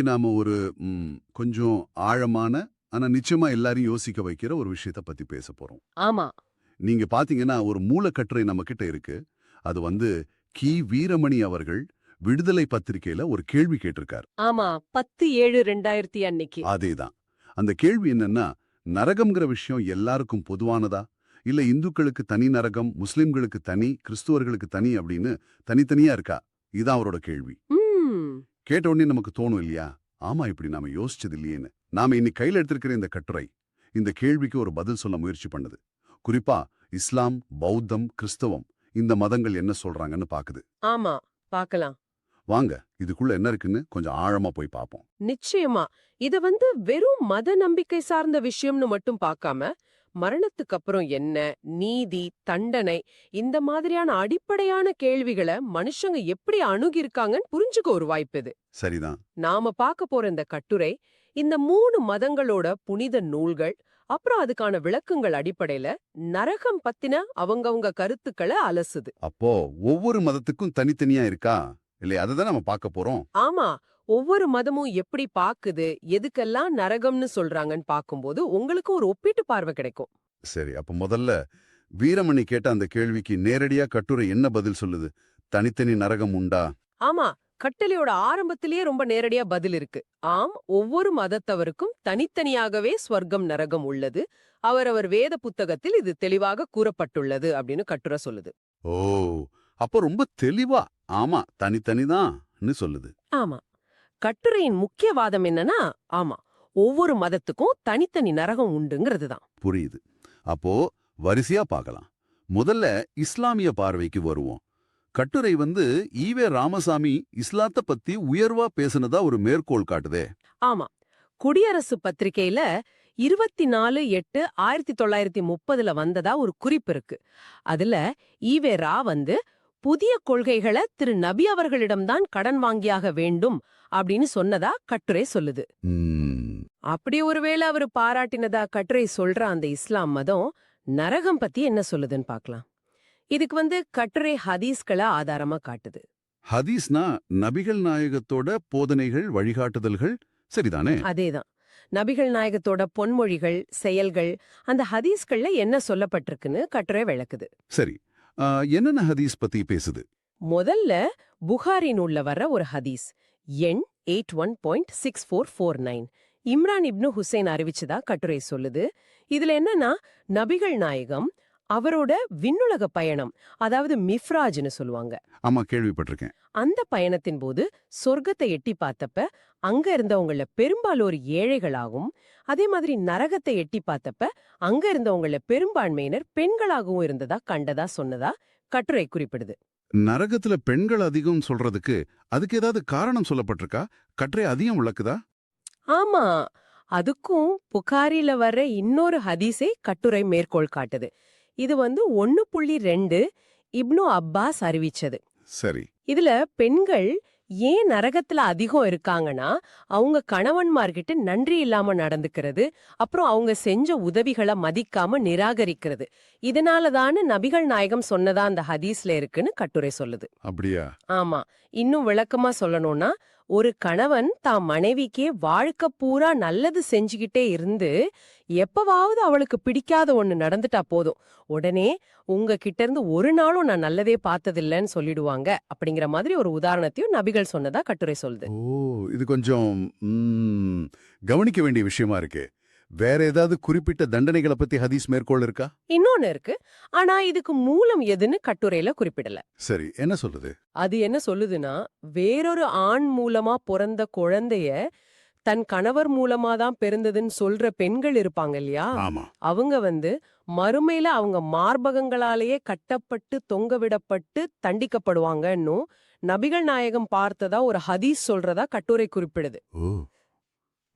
இன்னைக்கு நாம ஒரு கொஞ்சம் ஆழமான ஆனா நிச்சயமா எல்லாரையும் யோசிக்க வைக்கிற ஒரு விஷயத்த பத்தி பேச போறோம். ஆமா. நீங்க பாத்தீங்கன்னா ஒரு மூலக்கட்டுரை நம்ம கிட்ட இருக்கு. அது வந்து கி. வீரமணி அவர்கள் விடுதலை பத்திரிக்கையில ஒரு கேள்வி கேட்டிருக்கார். ஆமா பத்து ஏழு ரெண்டாயிரத்தி அன்னைக்கு. அதேதான். அந்த கேள்வி என்னன்னா நரகம்ங்கிற விஷயம் எல்லாருக்கும் பொதுவானதா? இல்ல இந்துக்களுக்கு தனி நரகம் முஸ்லிம்களுக்கு தனி கிறிஸ்துவர்களுக்கு தனி அப்படின்னு தனித்தனியா இருக்கா? இதான் அவரோட கேள்வி. ம் கேட்ட உடனே நமக்கு தோணும் இல்லையா? ஆமா இப்படி நாம யோசிச்சது இல்லையேன்னு. நாம இன்னைக்கு கையில எடுத்திருக்கிற இந்த கட்டுரை இந்த கேள்விக்கு ஒரு பதில் சொல்ல முயற்சி பண்ணுது. குறிப்பா இஸ்லாம் பௌத்தம் கிறிஸ்தவம் இந்த மதங்கள் என்ன சொல்றாங்கன்னு பாக்குது. ஆமா பார்க்கலாம் வாங்க இதுக்குள்ள என்ன இருக்குன்னு கொஞ்சம் ஆழமா போய் பார்ப்போம் நிச்சயமா. இத வந்து வெறும் மத நம்பிக்கை சார்ந்த விஷயம்னு மட்டும் பார்க்காம மரணத்துக்கு அப்புறம் என்ன நீதி தண்டனை இந்த மாதிரியான அடிப்படையான கேள்விகளை மனுஷங்க எப்படி அணுகிருக்காங்கன்னு புரிஞ்சுக்க ஒரு வாய்ப்பு இது. சரிதான். நாம பார்க்க போற இந்த கட்டுரை இந்த மூணு மதங்களோட புனித நூல்கள் அப்புறம் அதுக்கான விளக்கங்கள் அடிப்படையில நரகம் பத்தின அவங்கவங்க கருத்துக்களை அலசுது. அப்போ ஒவ்வொரு மதத்துக்கும் தனித்தனியா இருக்கா? இல்லையா? அதை தான் நம்ம பார்க்க போறோம். ஆமா. ஒவ்வொரு மதமும் எப்படி பாக்குது எதுக்கெல்லாம் நரகம்னு சொல்றாங்கன்னு பாக்கும்போது உங்களுக்கு ஒரு ஒப்பீட்டு பார்வை கிடைக்கும். சரி அப்ப முதல்ல வீரமணி கேட்ட அந்த கேள்விக்கு நேரடியா கட்டுரை என்ன பதில் சொல்லுது? தனித்தனி நரகம் உண்டா? ஆமா கட்டளையோட ஆரம்பத்திலேயே ரொம்ப நேரடியா பதில் இருக்கு. ஆம் ஒவ்வொரு மதத்தவருக்கும் தனித்தனியாகவே ஸ்வர்க்கம் நரகம் உள்ளது. அவரவர் வேத புத்தகத்தில் இது தெளிவாக கூறப்பட்டுள்ளது அப்படின்னு கட்டுரை சொல்லுது. ஓ அப்போ ரொம்ப தெளிவா ஆமா தனித்தனிதான்னு சொல்லுது. ஆமா. கட்டுரையின் முக்கிய வாதம் என்னன்னா ஆமா ஒவ்வொரு மதத்துக்கும் தனித்தனி நரகம் உண்டுங்கிறது தான் புரியுது. அப்போ வரிசையா பார்க்கலாம். முதல்ல இஸ்லாமிய பார்வைக்கு வருவோம். கட்டுரை வந்து ஈவே ராமசாமி இஸ்லாத்த பத்தி உயர்வா பேசுனதா ஒரு மேற்கோள் காட்டுதே. ஆமா. குடியரசு பத்திரிகையில இருபத்தி நாலு எட்டு ஆயிரத்தி தொள்ளாயிரத்தி முப்பதுல வந்ததா ஒரு குறிப்பு இருக்கு. அதுல ஈவே ரா வந்து புதிய கொள்கைகளை திரு நபி அவர்களிடம்தான் கடன் வாங்கியாக வேண்டும் அப்படின்னு சொன்னதா கட்டுரை சொல்லுது. அப்படி ஒருவேளை அவரு பாராட்டினதா கட்டுரை சொல்ற அந்த இஸ்லாம் மதம் நரகம் பத்தி என்ன சொல்லுதுன்னு பார்க்கலாம் இதுக்கு வந்து கட்டுரை ஹதீஸ்களை ஆதாரமா காட்டுது. ஹதீஸ்னா நபிகள் நாயகத்தோட போதனைகள் வழிகாட்டுதல்கள் சரிதானே? அதேதான். நபிகள் நாயகத்தோட பொன்மொழிகள் செயல்கள் அந்த ஹதீஸ்கள்ல என்ன சொல்லப்பட்டிருக்குன்னு கட்டுரை விளக்குது. சரி. என்னென்ன ஹதீஸ் பத்தி பேசுது? முதல்ல புகாரி நூல்ல வர்ற ஒரு ஹதீஸ். எண் eight one point six four four nine. Imran ibn Husain அறிவிச்சதா கட்டுரை சொல்லுது. இதுல என்னன்னா நபிகள் நாயகம் அவரோட விண்ணுலக பயணம் அதாவது மிஃப்ராஜ்னு சொல்லுவாங்க. ஆமா கேள்விப்பட்டிருக்கேன். அந்த பயணத்தின் போது சொர்க்கத்தை எட்டி பார்த்தப்ப அங்க இருந்தவங்கள பெரும்பாலோர் ஏழைகளாகவும் அதே மாதிரி நரகத்தை எட்டி பார்த்தப்ப அங்க இருந்தவங்கள பெரும்பான்மையினர் பெண்களாகவும் இருந்ததா கண்டதா சொன்னதா கட்டுரை குறிப்பிடுது. நரகத்துல பெண்கள் அதிகம் சொல்றதுக்கு அதுக்கு ஏதாவது காரணம் சொல்லப்பட்டிருக்கா? கட்டுரை அதிகம் விளக்குதா? ஆமா அதுக்கும் புகாரில வர்ற இன்னொரு ஹதீஸே கட்டுரை மேற்கோள் காட்டுது. இது வந்து ஒன்னு புள்ளி ரெண்டு இப்னு அப்பாஸ் அறிவிச்சது. சரி. இதுல பெண்கள் ஏன் நரகத்துல அதிகம் இருக்காங்கன்னா அவங்க கணவன்மார்கிட்ட நன்றி இல்லாம நடந்துக்கிறது அப்புறம் அவங்க செஞ்ச உதவிகளை மதிக்காம நிராகரிக்கிறது. இதனாலதான்னு நபிகள் நாயகம் சொன்னதா அந்த ஹதீஸ்ல இருக்குன்னு கட்டுரை சொல்லுது. அப்படியா? ஆமா. இன்னும் விளக்கமா சொல்லணும்னா ஒரு கணவன் தான் மனைவிக்கே வாழ்க்கை பூரா நல்லது செஞ்சுகிட்டே இருந்து எப்பவாவது அவளுக்கு பிடிக்காத ஒண்ணு நடந்துட்டா போதும். உடனே உங்ககிட்ட இருந்து ஒரு நாளும் நான் நல்லதே பார்த்ததில்லைன்னு சொல்லிடுவாங்க. அப்படிங்கிற மாதிரி ஒரு உதாரணத்தையும் நபிகள் சொன்னதா கட்டுரை சொல்லுது. ஓ இது கொஞ்சம் கவனிக்க வேண்டிய விஷயமா இருக்கு. வேற ஏதாவது குறிப்பிட்ட தண்டனைகளை பத்தி ஹதீஸ் மேற்கோள் இருக்கா? இன்னொன்னு இருக்கு. ஆனா இதுக்கு மூலம் எதுன்னு கட்டுரையில குறிப்பிடல. சரி என்ன சொல்லுது? அது என்ன சொல்லுதுன்னா வேறொரு ஆண் மூலமா பிறந்த குழந்தைய தன் கணவர் மூலமா தான் பிறந்ததுன்னு சொல்ற பெண்கள் இருப்பாங்க இல்லையா? அவங்க வந்து மறுமையில அவங்க மார்பகங்களாலேயே கட்டப்பட்டு தொங்கவிடப்பட்டு தண்டிக்கப்படுவாங்கன்னும் நபிகள் நாயகம் பார்த்ததா ஒரு ஹதீஸ் சொல்றதா கட்டுரை குறிப்பிடுது.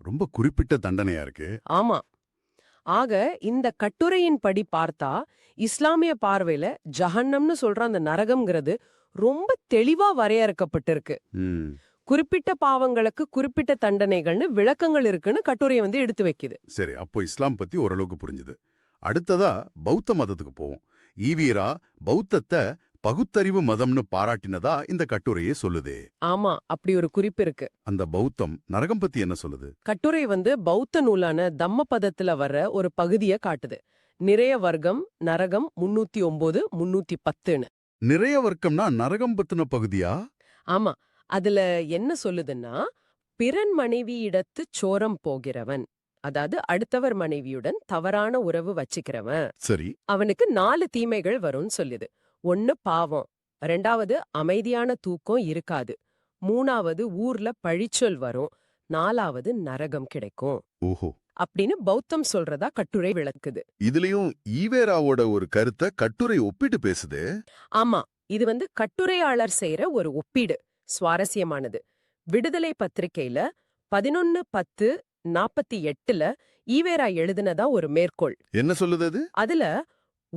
ரொம்ப குறிப்பிட்ட தண்டனையா இருக்கு. ஆமா. ஆக இந்த கட்டுரையின் படி பார்த்தா இஸ்லாமிய பார்வையில ஜஹன்னம்னு சொல்ற அந்த நரகம்ங்கிறது ரொம்ப தெளிவா வரையறுக்கப்பட்டிருக்கு. குறிப்பிட்ட பாவங்களுக்கு குறிப்பிட்ட தண்டனைகள்னு விளக்கங்கள் இருக்குன்னு கட்டுரையை வந்து எடுத்து வைக்குது. சரி அப்போ இஸ்லாம் பத்தி ஓரளவுக்கு புரிஞ்சுது. அடுத்ததா பௌத்த மதத்துக்கு போவோம். ஈவீரா பௌத்தத்தை பகுத்தறிவு மதம்னு பாராட்டினதா இந்த கட்டுரையே சொல்லுதே. ஆமா அப்படி ஒரு குறிப்பு இருக்கு. அந்த பௌத்தம் நரகம் பத்தி என்ன சொல்லுது? கட்டுரை வந்து பௌத்த நூலான தம்மபதத்துல வர்ற ஒரு பகுதிய காட்டுது. நிறைய வர்க்கம் நரகம் முன்னூத்தி ஒன்பது முன்னூத்தி பத்துன்னு. நிறைய வர்க்கம்னா நரகம் பத்தின பகுதியா? ஆமா அதுல என்ன சொல்லுதுன்னா பிறன் மனைவியிடத்து சோரம் போகிறவன். அதாவது அடுத்தவர் மனைவியுடன் தவறான உறவு வச்சுக்கிறவன். சரி. அவனுக்கு நாலு தீமைகள் வரும்னு சொல்லுது. ஒன்னு பாவம் ரெண்டாவது அமைதியான தூக்கம் இருக்காது மூணாவது ஊர்ல பழிச்சொல் வரும் நாலாவது நரகம் கிடைக்கும். ஓஹோ. அப்படின்னு பௌத்தம் சொல்றதா கட்டுரை விளக்குது. இதுலயும் ஈவேராவோட ஒரு கருத்தை கட்டுரை ஒப்பிட்டு பேசுது? ஆமா இது வந்து கட்டுரையாளர் செய்யற ஒரு ஒப்பீடு சுவாரஸ்யமானது. விடுதலை பத்திரிக்கையில பதினொன்னு பத்து நாப்பத்தி எட்டுல ஈவேரா எழுதினதா ஒரு மேற்கோள். என்ன சொல்லுது அது? அதுல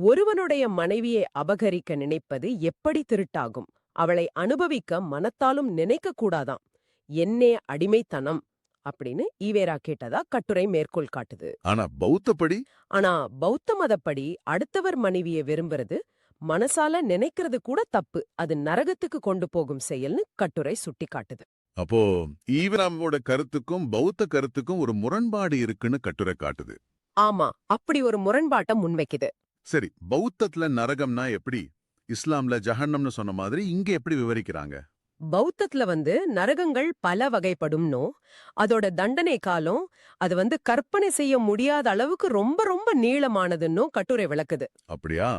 ஒருவனுடைய மனைவியை அபகரிக்க நினைப்பது எப்படி திருட்டாகும்? அவளை அனுபவிக்க மனத்தாலும் நினைக்க கூடாதாம்? என்னே அடிமைத்தனம்! அப்படின்னு ஈவேரா கேட்டதா கட்டுரை மேற்கோள் காட்டுது. ஆனா பௌத்தப்படி ஆனா பௌத்த மதப்படி அடுத்தவர் மனைவியை விரும்புறது மனசால நினைக்கிறது கூட தப்பு. அது நரகத்துக்கு கொண்டு போகும் செயல்னு கட்டுரை சுட்டி காட்டுது அப்போ ஈவராமோட கருத்துக்கும் பௌத்த கருத்துக்கும் ஒரு முரண்பாடு இருக்குன்னு கட்டுரை காட்டுது. ஆமா அப்படி ஒரு முரண்பாட்டை முன்வைக்குது. சரி பௌத்தத்துல நரகம்னா எப்படி? இஸ்லாம்ல ஜஹன்னம்னு சொன்ன மாதிரி இங்க எப்படி விவரிக்கிறாங்க? பௌத்தத்துல வந்து நரகங்கள் பல வகைப்படும்னோ அதோட தண்டனை காலம் அது வந்து கற்பனை செய்ய முடியாத அளவுக்கு ரொம்ப ரொம்ப நீளமானதுன்னோ கட்டுரை விளக்குது. அப்படியா?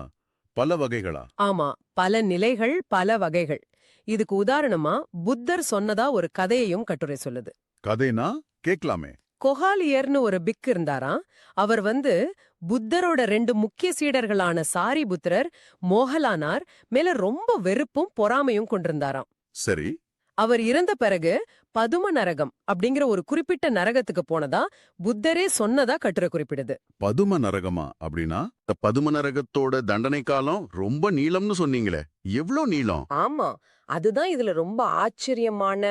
பல வகைகளா? ஆமா பல நிலைகள் பல வகைகள். இதுக்கு உதாரணமா புத்தர் சொன்னதா ஒரு கதையையும் கட்டுரை சொல்லுது. கதைனா? கேட்கலாமே. கொஹாலியர்னு ஒரு பிக் இருந்தாராம். அவர் வந்து புத்தரோட ரெண்டு முக்கிய சீடர்களான சாரிபுத்திரர் மோகலானார் மேல ரொம்ப வெறுப்பும் பொறாமையும் கொண்டிருந்தாராம். சரி. அவர் இறந்த பிறகு பதும நரகம் அப்படிங்கிற ஒரு குறிப்பிட்ட நரகத்துக்கு போனதா புத்தரே சொன்னதா கட்டுரை குறிப்பிடுது. பதும நரகமா அப்படின்னா பதும நரகத்தோட தண்டனை காலம் ரொம்ப நீளம்னு சொன்னீங்களே எவ்ளோ நீளம்? ஆமா அதுதான் இதுல ரொம்ப ஆச்சரியமான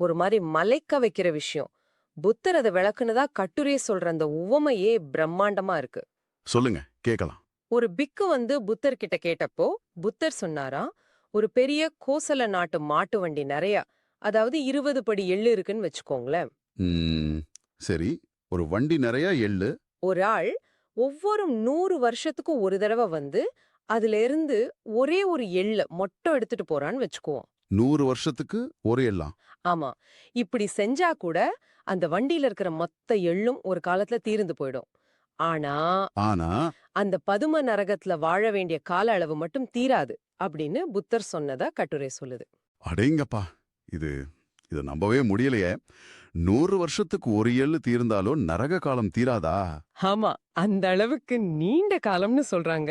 ஒரு மாதிரி மலைக்க வைக்கிற விஷயம். புத்தர் அதை விளக்குனதா கட்டுரை சொல்ற அந்த உவமையே பிரம்மாண்டமா இருக்கு. சொல்லுங்க கேக்கலாம் ஒரு பிக்கு வந்து புத்தர் கிட்ட கேட்டப்போ புத்தர் சொன்னாரா ஒரு பெரிய கோசல நாட்டு மாட்டு வண்டி நிறைய அதாவது இருபது படி எள்ளு இருக்குன்னு வச்சுக்கோங்களேன். சரி ஒரு வண்டி நிறைய எள்ளு. ஒரு ஆள் ஒவ்வொரு நூறு வருஷத்துக்கும் ஒரு தடவை வந்து அதுல இருந்து ஒரே ஒரு எள்ள மொட்டை எடுத்துட்டு போறான்னு வச்சுக்குவோம். நூறு வருஷத்துக்கு ஒரு எல்லாம். ஆமா. இப்படி செஞ்சா கூட அந்த வண்டியில இருக்கிற மொத்த எள்ளும் ஒரு காலத்துல தீர்ந்து போயிடும். ஆனா ஆனா அந்த பதும நரகத்துல வாழ வேண்டிய கால அளவு மட்டும் தீராது அப்படின்னு புத்தர் சொன்னதா கட்டுரை சொல்லுது. அடேங்கப்பா இது இத நம்பவே முடியலையே. நூறு வருஷத்துக்கு ஒரு எள்ளு தீர்ந்தாலும் நரக காலம் தீராதா? ஆமா அந்த அளவுக்கு நீண்ட காலம்னு சொல்றாங்க.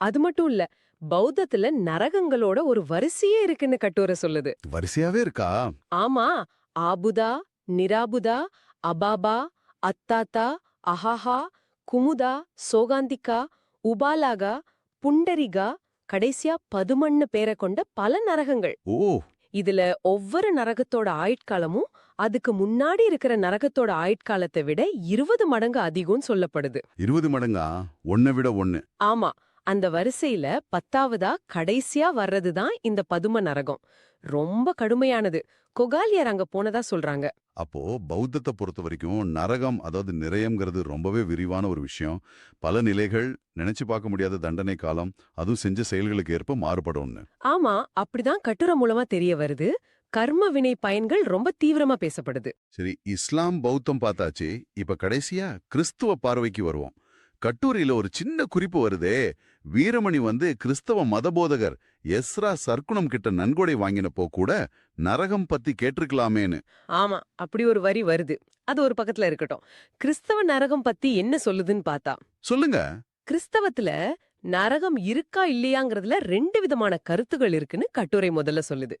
அது மட்டும் இல்ல பௌத்தத்துல நரகங்களோட ஒரு வரிசையே இருக்குன்னு கட்டுரை சொல்லுது. வரிசையாவே இருக்கா? ஆமா. ஆபுதா நிராபுதா அபாபா அத்தாத்தா அஹாஹா குமுதா சோகாந்திகா உபாலாகா புண்டரிகா கடைசியா பதுமண்ணு பேரை கொண்ட பல நரகங்கள். ஓ. இதுல ஒவ்வொரு நரகத்தோட ஆயுட்காலமும் அதுக்கு முன்னாடி இருக்கிற நரகத்தோட ஆயுட்காலத்தை விட இருபது மடங்கு அதிகம்னு சொல்லப்படுது. இருபது மடங்கா? ஒன்னை விட ஒன்னு ஆமா. அந்த வரிசையில பத்தாவதா கடைசியா வர்றதுதான் இந்த பதும நரகம். ரொம்ப கடுமையானது. கொகாலியர் அங்க போனதா சொல்றாங்க. அப்போ பௌத்தத்தை பொறுத்த வரைக்கும் நரகம் அதாவது நிறையம்ங்கிறது ரொம்பவே விரிவான ஒரு விஷயம். பல நிலைகள் நினைச்சு பார்க்க முடியாத தண்டனை காலம் அதுவும் செஞ்ச செயல்களுக்கு ஏற்ப மாறுபடும்னு. ஆமா அப்படிதான் கட்டுரை மூலமா தெரிய வருது. கர்ம வினை பயன்கள் ரொம்ப தீவிரமா பேசப்படுது. சரி இஸ்லாம் பௌத்தம் பார்த்தாச்சு. இப்ப கடைசியா கிறிஸ்துவ பார்வைக்கு வருவோம். கட்டுரையில ஒரு சின்ன குறிப்பு வருதே. வீரமணி வந்து கிறிஸ்தவ மதபோதகர் எஸ்ரா சர்க்குணம் கிட்ட நன்கொடை வாங்கினப்போ கூட நரகம் பத்தி கேட்டிருக்கலாமேன்னு. ஆமா அப்படி ஒரு வரி வருது. அது ஒரு பக்கத்துல இருக்கட்டும். கிறிஸ்தவ நரகம் பத்தி என்ன சொல்லுதுன்னு பார்த்தா? சொல்லுங்க. கிறிஸ்தவத்துல நரகம் இருக்கா இல்லையாங்கிறதுல ரெண்டு விதமான கருத்துகள் இருக்குன்னு கட்டுரை முதல்ல சொல்லுது.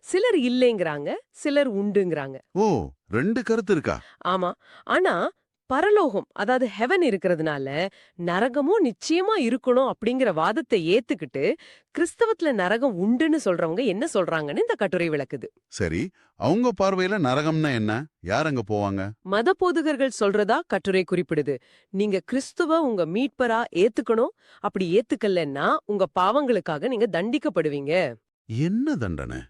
சிலர் இல்லைங்கிறாங்க சிலர் உண்டுங்கிறாங்க. ஓ ரெண்டு கருத்து இருக்கா? ஆமா ஆனா பரலோகம் அதாவது ஹெவன் இருக்கிறதுனால நரகமும் நிச்சயமா இருக்கணும் அப்படிங்கிற வாதத்தை ஏத்துக்கிட்டு கிறிஸ்தவத்துல நரகம் உண்டுன்னு சொல்றவங்க என்ன சொல்றாங்கன்னு இந்த கட்டுரை விளக்குது. சரி அவங்க பார்வையில நரகம்னா என்ன? யார் அங்க போவாங்க? மத போதகர்கள் சொல்றதா கட்டுரை குறிப்பிடுது. நீங்க கிறிஸ்துவ உங்க மீட்பரா ஏத்துக்கணும். அப்படி ஏத்துக்கலன்னா உங்க பாவங்களுக்காக நீங்க தண்டிக்கப்படுவீங்க. என்ன தண்டனை?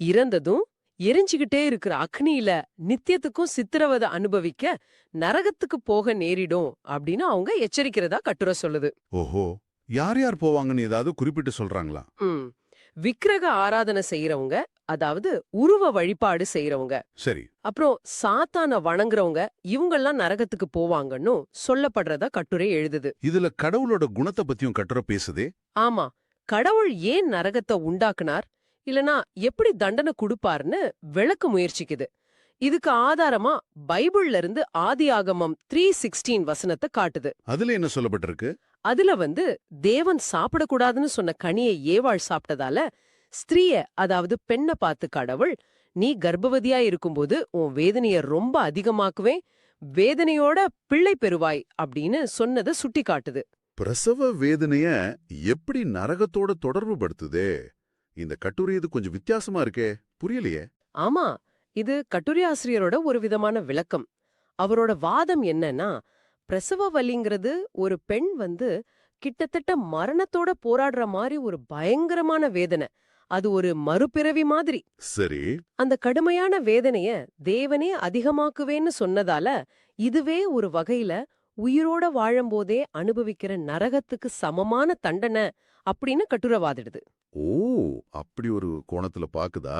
இறந்ததும் எரிஞ்சுகிட்டே இருக்கிற அக்னியில நித்தியத்துக்கும் சித்திரவதை அனுபவிக்க நரகத்துக்கு போக நேரிடும் அப்படின்னு அவங்க எச்சரிக்கிறதா கட்டுரை சொல்லுது. ஓஹோ யார் யார் போவாங்கன்னு ஏதாவது குறிப்பிட்டு சொல்றாங்களா? விக்கிரக ஆராதனை செய்யறவங்க அதாவது உருவ வழிபாடு செய்யறவங்க சரி. அப்புறம் சாத்தான வணங்குறவங்க இவங்கெல்லாம் நரகத்துக்கு போவாங்கன்னு சொல்லப்படுறதா கட்டுரை எழுதுது. இதுல கடவுளோட குணத்தை பத்தியும் கட்டுரை பேசுதே? ஆமா கடவுள் ஏன் நரகத்தை உண்டாக்குனார்? இல்லனா எப்படி தண்டனை கொடுப்பார்னு விளக்க முயற்சிக்குது. இதுக்கு ஆதாரமா பைபிள்ல இருந்து ஆதியாகமம் த்ரீ சிக்ஸ்டீன் வசனத்தை காட்டுது. அதுல என்ன சொல்லப்பட்டிருக்கு? அதுல வந்து தேவன் சாப்பிடக்கூடாதுன்னு சொன்ன கனியை ஏவாள் சாப்பிட்டதால ஸ்திரீய அதாவது பெண்ணை பார்த்து கடவுள் நீ கர்ப்பவதியா இருக்கும்போது உன் வேதனைய ரொம்ப அதிகமாக்குவேன் வேதனையோட பிள்ளை பெறுவாய் அப்படின்னு சொன்னதை சுட்டி காட்டுது பிரசவ வேதனைய எப்படி நரகத்தோட தொடர்பு படுத்துதே இந்த கட்டுரை இது கொஞ்சம் வித்தியாசமா இருக்கே புரியலையே. ஆமா இது கட்டுரை ஆசிரியரோட ஒரு விதமான விளக்கம். அவரோட வாதம் என்னன்னா பிரசவ வலிங்கிறது ஒரு பெண் வந்து கிட்டத்தட்ட மரணத்தோட போராடுற மாதிரி ஒரு பயங்கரமான வேதனை. அது ஒரு மறுபிறவி மாதிரி. சரி. அந்த கடுமையான வேதனைய தேவனே அதிகமாக்குவேன்னு சொன்னதால இதுவே ஒரு வகையில உயிரோட வாழும்போதே அனுபவிக்கிற நரகத்துக்கு சமமான தண்டனை அப்படின்னு கட்டுரை வாதிடுது. ஓ அப்படி ஒரு கோணத்துல பாக்குதா?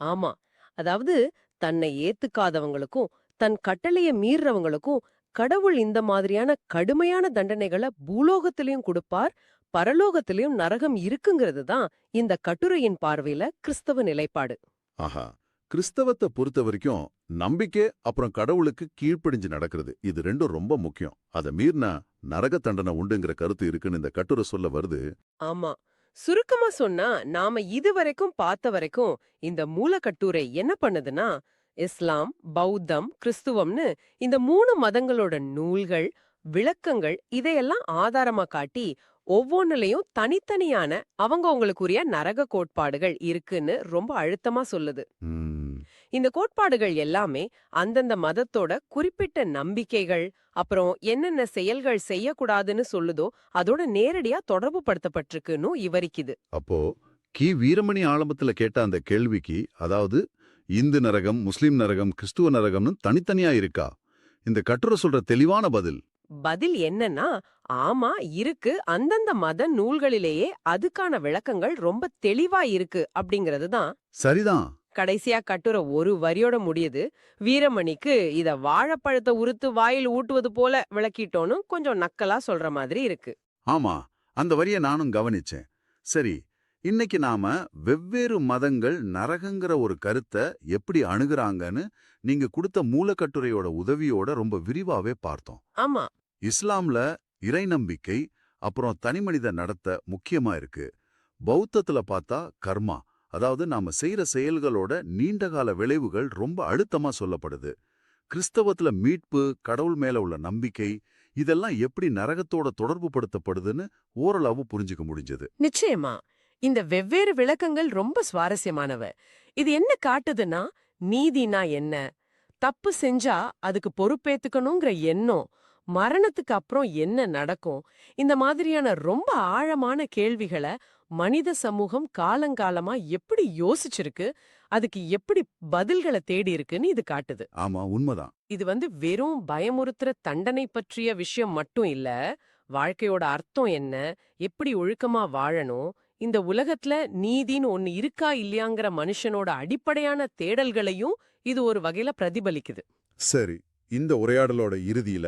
ஆமா. அதாவது தன்னை ஏத்துக்காதவங்களுக்கும் தன் கட்டளைய மீறவங்களுக்கும் கடவுள் இந்த மாதிரியான கடுமையான தண்டனைகளை பூலோகத்திலயும் கொடுப்பார் பரலோகத்திலயும் நரகம் இருக்குங்கிறது தான் இந்த கட்டுரையின் பார்வையில கிறிஸ்தவ நிலைப்பாடு. ஆஹா. கிறிஸ்தவத்தை பொறுத்த வரைக்கும் நம்பிக்கை அப்புறம் கடவுளுக்கு கீழ்ப்படிஞ்சு நடக்கிறது. இது ரெண்டும் ரொம்ப முக்கியம். அதை மீறினா நரக தண்டனை உண்டுங்கிற கருத்து இருக்குன்னு இந்த கட்டுரை சொல்ல வருது. ஆமா. சுருக்கமா சொன்னா நாம இதுவரைக்கும் பார்த்த வரைக்கும் இந்த மூலக்கட்டுரை என்ன பண்ணுதுன்னா இஸ்லாம் பௌத்தம் கிறிஸ்துவம்னு இந்த மூணு மதங்களோட நூல்கள் விளக்கங்கள் இதையெல்லாம் ஆதாரமா காட்டி ஒவ்வொன்னுலயும் தனித்தனியான அவங்கவுங்களுக்குரிய நரக கோட்பாடுகள் இருக்குன்னு ரொம்ப அழுத்தமா சொல்லுது. இந்த கோட்பாடுகள் எல்லாமே அந்தந்த மதத்தோட குறிப்பிட்ட நம்பிக்கைகள் அப்புறம் என்னென்ன செயல்கள் செய்யக்கூடாதுன்னு சொல்லுதோ அதோட நேரடியா தொடர்பு படுத்தப்பட்டிருக்குன்னு விவரிக்குது. அப்போ கி. வீரமணி ஆலம்பத்துல கேட்ட அந்த கேள்விக்கு அதாவது இந்து நரகம் முஸ்லிம் நரகம் கிறிஸ்துவ நரகம்னு தனித்தனியா இருக்கா? இந்த கட்டுரை சொல்ற தெளிவான பதில். பதில் என்னன்னா ஆமா இருக்கு. அந்தந்த மத நூல்களிலேயே அதுக்கான விளக்கங்கள் ரொம்ப தெளிவா இருக்கு அப்படிங்கிறது தான். சரிதான். கடைசியா கட்டுரை ஒரு வரியோட முடியுது. வீரமணிக்கு இத வாழைப்பழத்தை உறுத்து வாயில் ஊட்டுவது போல விளக்கிட்டோன்னு கொஞ்சம் நக்கலா சொல்ற மாதிரி இருக்கு. ஆமா அந்த வரிய நானும் கவனிச்சேன். சரி இன்னைக்கு நாம வெவ்வேறு மதங்கள் நரகங்கிற ஒரு கருத்தை எப்படி அணுகுறாங்கன்னு நீங்க கொடுத்த மூலக்கட்டுரையோட உதவியோட ரொம்ப விரிவாவே பார்த்தோம். ஆமா. இஸ்லாம்ல இறை நம்பிக்கை அப்புறம் தனிமனித நடத்த முக்கியமா இருக்கு. பௌத்தத்துல பார்த்தா கர்மா அதாவது நாம செய்யற செயல்களோட நீண்டகால விளைவுகள் ரொம்ப அழுத்தமா சொல்லப்படுது. கிறிஸ்தவத்துல மீட்பு கடவுள் மேல உள்ள நம்பிக்கை இதெல்லாம் எப்படி நரகத்தோட தொடர்பு படுத்தப்படுதுன்னு ஓரளவு புரிஞ்சுக்க முடிஞ்சது. நிச்சயமா. இந்த வெவ்வேறு விளக்கங்கள் ரொம்ப சுவாரஸ்யமானவ. இது என்ன காட்டுதுன்னா நீதினா என்ன? தப்பு செஞ்சா அதுக்கு பொறுப்பேத்துக்கணுங்கிற எண்ணம் மரணத்துக்கு அப்புறம் என்ன நடக்கும்? இந்த மாதிரியான ரொம்ப ஆழமான கேள்விகளை மனித சமூகம் காலங்காலமா எப்படி யோசிச்சிருக்கு அதுக்கு எப்படி பதில்களை தேடி இருக்குன்னு இது காட்டுது. ஆமா உண்மைதான். இது வந்து வெறும் பயமுறுத்துற தண்டனை பற்றிய விஷயம் மட்டும் இல்ல வாழ்க்கையோட அர்த்தம் என்ன எப்படி ஒழுக்கமா வாழணும் இந்த உலகத்துல நீதின்னு ஒன்னு இருக்கா இல்லையாங்கிற மனுஷனோட அடிப்படையான தேடல்களையும் இது ஒரு வகையில பிரதிபலிக்குது. சரி இந்த உரையாடலோட இறுதியில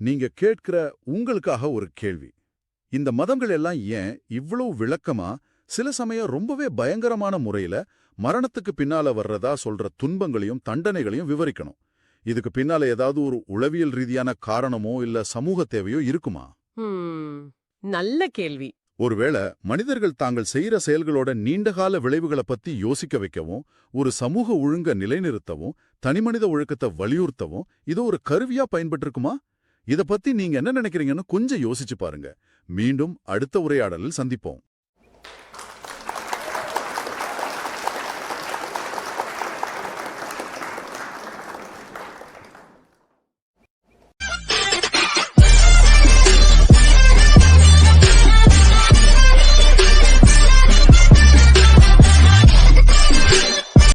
நீங்க கேட்கிற உங்களுக்காக ஒரு கேள்வி. இந்த மதங்கள் எல்லாம் ஏன் இவ்வளவு விளக்கமா? சில சமயம் ரொம்பவே பயங்கரமான முறையில மரணத்துக்கு பின்னால வர்றதா சொல்ற துன்பங்களையும் தண்டனைகளையும் விவரிக்கணும். இதுக்கு பின்னால ஏதாவது ஒரு உளவியல் ரீதியான காரணமோ இல்ல சமூக தேவையோ இருக்குமா? நல்ல கேள்வி. ஒருவேளை மனிதர்கள் தாங்கள் செய்யற செயல்களோட நீண்டகால விளைவுகளை பத்தி யோசிக்க வைக்கவும் ஒரு சமூக ஒழுங்க நிலைநிறுத்தவும் தனிமனித ஒழுக்கத்தை வலியுறுத்தவும் இது ஒரு கருவியா பயன்பட்டிருக்குமா? இத பத்தி நீங்க என்ன நினைக்கிறீங்கன்னு கொஞ்சம் யோசிச்சு பாருங்க. மீண்டும் அடுத்த உரையாடலில் சந்திப்போம்.